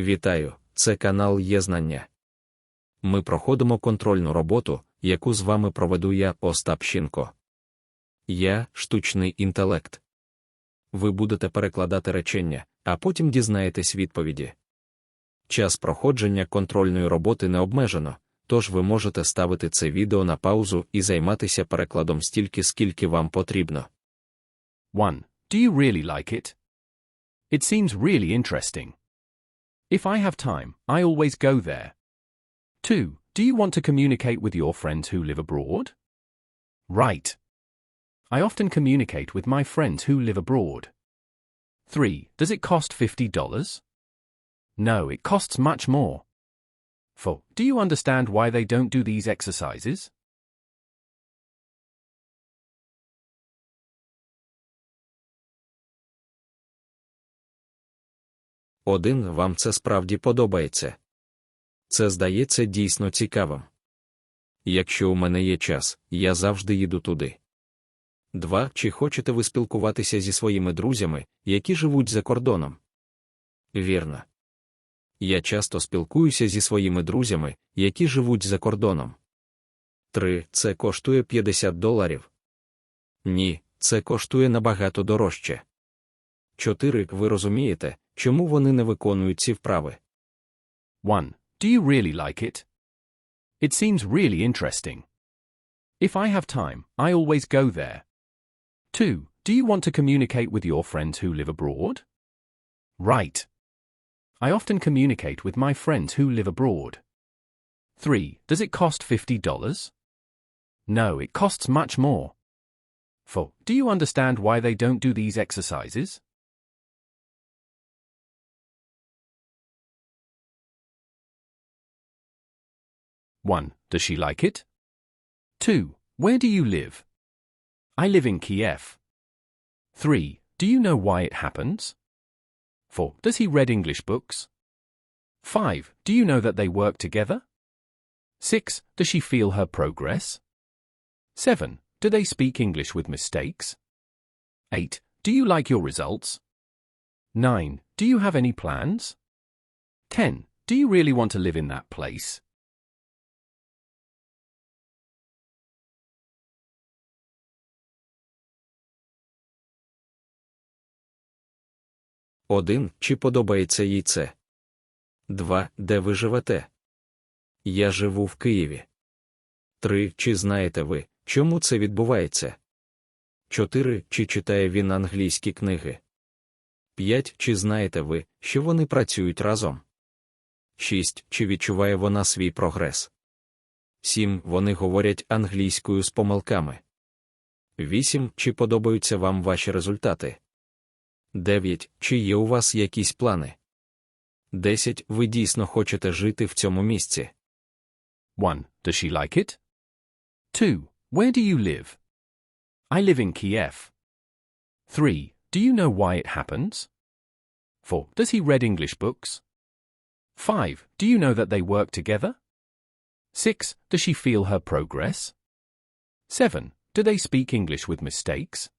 Вітаю, це канал Є Знання. Ми проходимо контрольну роботу, яку з вами проведу я, Остап Щінко. Я штучний інтелект. Ви будете перекладати речення, а потім дізнаєтесь відповіді. Час проходження контрольної роботи не обмежено, тож ви можете ставити це відео на паузу і займатися перекладом стільки, скільки вам потрібно. 1. Do you really like it? It seems really interesting. If I have time, I always go there. 2. Do you want to communicate with your friends who live abroad? Right. I often communicate with my friends who live abroad. 3. Does it cost $50? No, it costs much more. 4. Do you understand why they don't do these exercises? Один вам це справді подобається. Це здається дійсно цікавим. Якщо у мене є час, я завжди їду туди. 2. Чи хочете ви спілкуватися зі своїми друзями, які живуть за кордоном? Вірно. Я часто спілкуюся зі своїми друзями, які живуть за кордоном. 3. Це коштує 50 доларів. Ні, це коштує набагато дорожче. 4. Ви розумієте, чому вони не виконують ці вправи? 1. Do you really like it? It seems really interesting. If I have time, I always go there. 2. Do you want to communicate with your friends who live abroad? Right. I often communicate with my friends who live abroad. 3. Does it cost $50? No, it costs much more. 4. Do you understand why they don't do these exercises? One, does she like it? Two, where do you live? I live in Kiev. Three, do you know why it happens? Four, does he read English books? Five, do you know that they work together? Six, does she feel her progress? Seven, do they speak English with mistakes? Eight, do you like your results? Nine, do you have any plans? Ten, do you really want to live in that place? Один. Чи подобається їй це? 2. Де ви живете? Я живу в Києві. 3. Чи знаєте ви, чому це відбувається? 4. Чи читає він англійські книги? 5. Чи знаєте ви, що вони працюють разом? 6. Чи відчуває вона свій прогрес? 7. Вони говорять англійською з помилками. 8. Чи подобаються вам ваші результати? 9. Чи є у вас якісь плани? 10. Ви дійсно хочете жити в цьому місці. 1. Does she like it? 2. Where do you live? I live in Kiev. 3. Do you know why it happens? 4. Does he read English books? 5. Do you know that they work together? 6. Does she feel her progress? 7. Do they speak English with mistakes?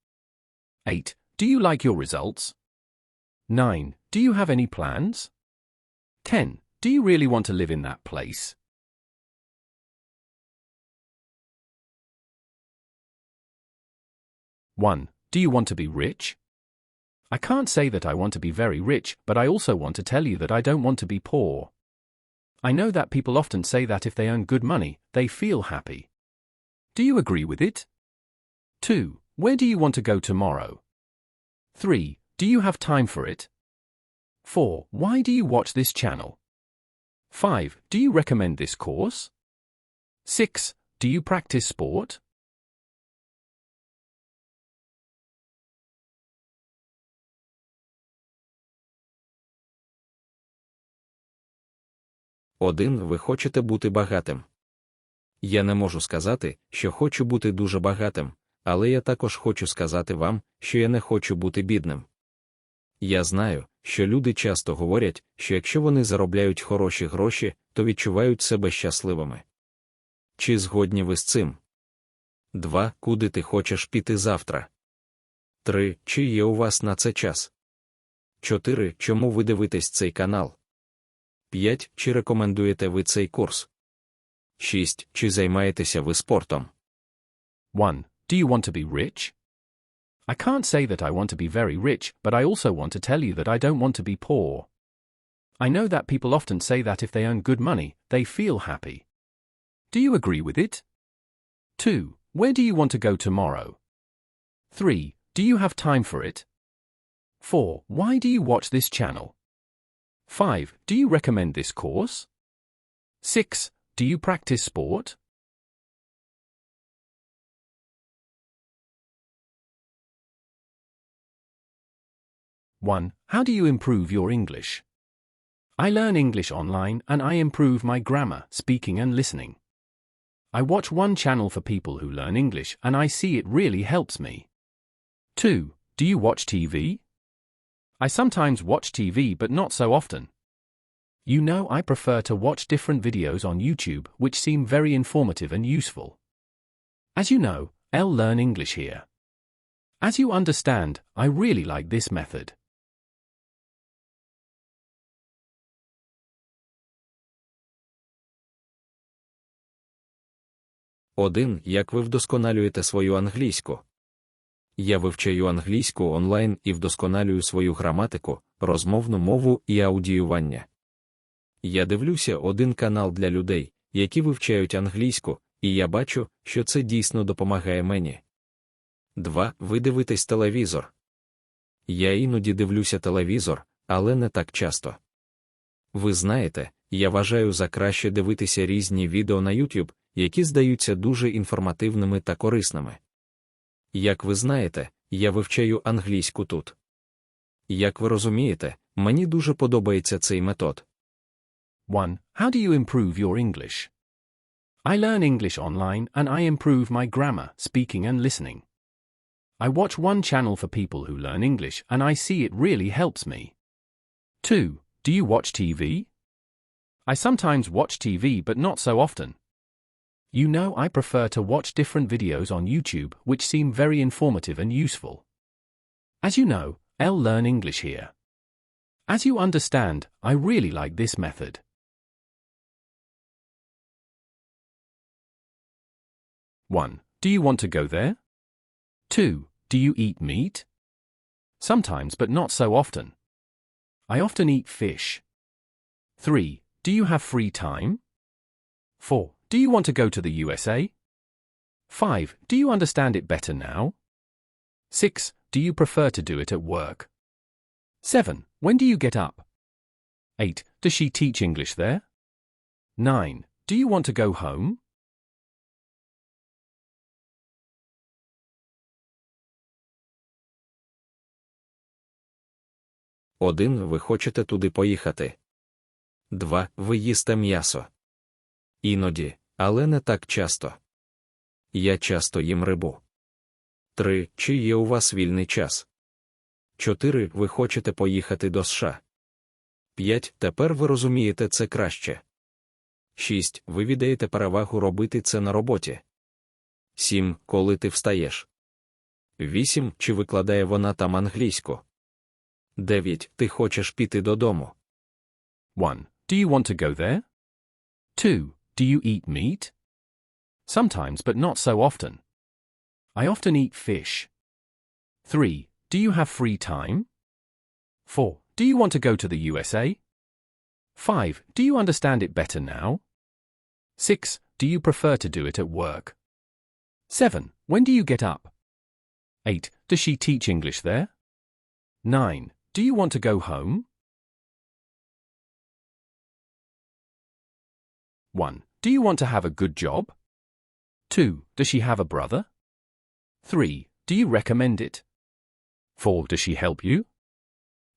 8. Do you like your results? 9. Do you have any plans? 10. Do you really want to live in that place? One. Do you want to be rich? I can't say that I want to be very rich, but I also want to tell you that I don't want to be poor. I know that people often say that if they earn good money, they feel happy. Do you agree with it? 2. Where do you want to go tomorrow? 3. Do you have time for it? 4. Why do you watch this channel? 5. Do you recommend this course? 6. Do you practice sport? Один. Ви хочете бути багатим. Я не можу сказати, що хочу бути дуже багатим, але я також хочу сказати вам, що я не хочу бути бідним. Я знаю, що люди часто говорять, що якщо вони заробляють хороші гроші, то відчувають себе щасливими. Чи згодні ви з цим? 2. Куди ти хочеш піти завтра? 3. Чи є у вас на це час? 4. Чому ви дивитесь цей канал? 5. Чи рекомендуєте ви цей курс? 6. Чи займаєтеся ви спортом? 1. Do you want to be rich? I can't say that I want to be very rich, but I also want to tell you that I don't want to be poor. I know that people often say that if they earn good money, they feel happy. Do you agree with it? 2. Where do you want to go tomorrow? 3. Do you have time for it? 4. Why do you watch this channel? 5. Do you recommend this course? 6. Do you practice sport? One. How do you improve your English? I learn English online and I improve my grammar, speaking and listening. I watch one channel for people who learn English and I see it really helps me. 2. Do you watch TV? I sometimes watch TV but not so often. You know I prefer to watch different videos on YouTube which seem very informative and useful. As you know, I'll learn English here. As you understand, I really like this method. Один. Як ви вдосконалюєте свою англійську? Я вивчаю англійську онлайн і вдосконалюю свою граматику, розмовну мову і аудіювання. Я дивлюся один канал для людей, які вивчають англійську, і я бачу, що це дійсно допомагає мені. 2. Ви дивитесь телевізор. Я іноді дивлюся телевізор, але не так часто. Ви знаєте, я вважаю за краще дивитися різні відео на YouTube, які здаються дуже інформативними та корисними. Як ви знаєте, я вивчаю англійську тут. Як ви розумієте, мені дуже подобається цей метод. 1. How do you improve your English? I learn English online and I improve my grammar, speaking and listening. I watch one channel for people who learn English and I see it really helps me. 2. Do you watch TV? I sometimes watch TV but not so often. You know I prefer to watch different videos on YouTube which seem very informative and useful. As you know, I'll learn English here. As you understand, I really like this method. One. Do you want to go there? Two. Do you eat meat? Sometimes but not so often. I often eat fish. Three. Do you have free time? 4. Do you want to go to the USA? 5. Do you understand it better now? 6. Do you prefer to do it at work? 7. When do you get up? 8. Does she teach English there? 9. Do you want to go home? Один. Ви хочете туди поїхати. 2. Ви їсте м'ясо. Іноді, Але не так часто. Я часто їм рибу. 3. Чи є у вас вільний час? 4. Ви хочете поїхати до США. 5. Тепер ви розумієте це краще. 6. Ви віддаєте перевагу робити це на роботі. 7. Коли ти встаєш. 8. Чи викладає вона там англійську? 9. Ти хочеш піти додому. 1. Do you want to go there? 2. Do you eat meat? Sometimes but not so often. I often eat fish. 3. Do you have free time? 4. Do you want to go to the USA? 5. Do you understand it better now? 6. Do you prefer to do it at work? 7. When do you get up? 8. Does she teach English there? 9. Do you want to go home? 1. Do you want to have a good job? 2. Does she have a brother? 3. Do you recommend it? 4. Does she help you?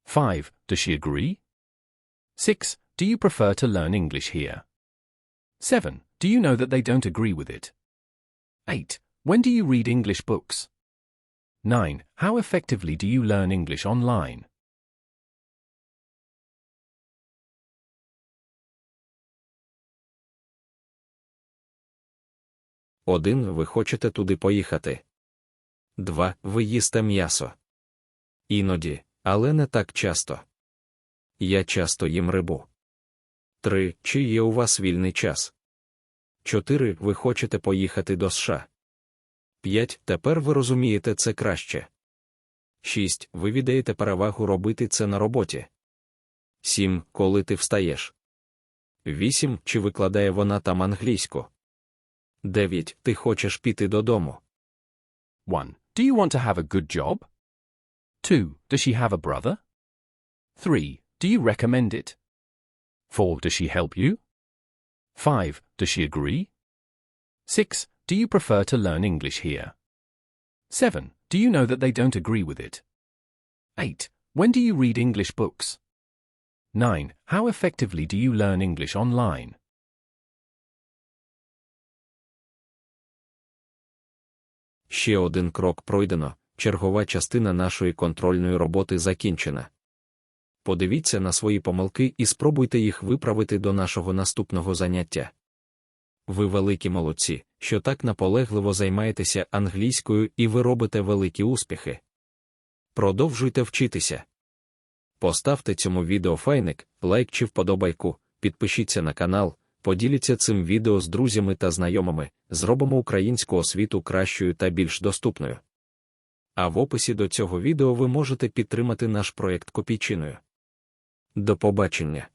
5. Does she agree? 6. Do you prefer to learn English here? 7. Do you know that they don't agree with it? 8. When do you read English books? 9. How effectively do you learn English online? Один. Ви хочете туди поїхати. 2. Ви їсте м'ясо. Іноді, але не так часто. Я часто їм рибу. 3. Чи є у вас вільний час? 4. Ви хочете поїхати до США. 5. Тепер ви розумієте це краще. 6. Ви віддаєте перевагу робити це на роботі. 7. Коли ти встаєш. 8. Чи викладає вона там англійську? 9. Ти хочеш піти додому. 1. Do you want to have a good job? 2. Does she have a brother? 3. Do you recommend it? 4. Does she help you? 5. Does she agree? 6. Do you prefer to learn English here? 7. Do you know that they don't agree with it? 8. When do you read English books? 9. How effectively do you learn English online? Ще один крок пройдено, чергова частина нашої контрольної роботи закінчена. Подивіться на свої помилки і спробуйте їх виправити до нашого наступного заняття. Ви великі молодці, що так наполегливо займаєтеся англійською і ви робите великі успіхи. Продовжуйте вчитися. Поставте цьому відео файник, лайк чи вподобайку, підпишіться на канал, поділіться цим відео з друзями та знайомими, зробимо українську освіту кращою та більш доступною. А в описі до цього відео ви можете підтримати наш проєкт копійчиною. До побачення!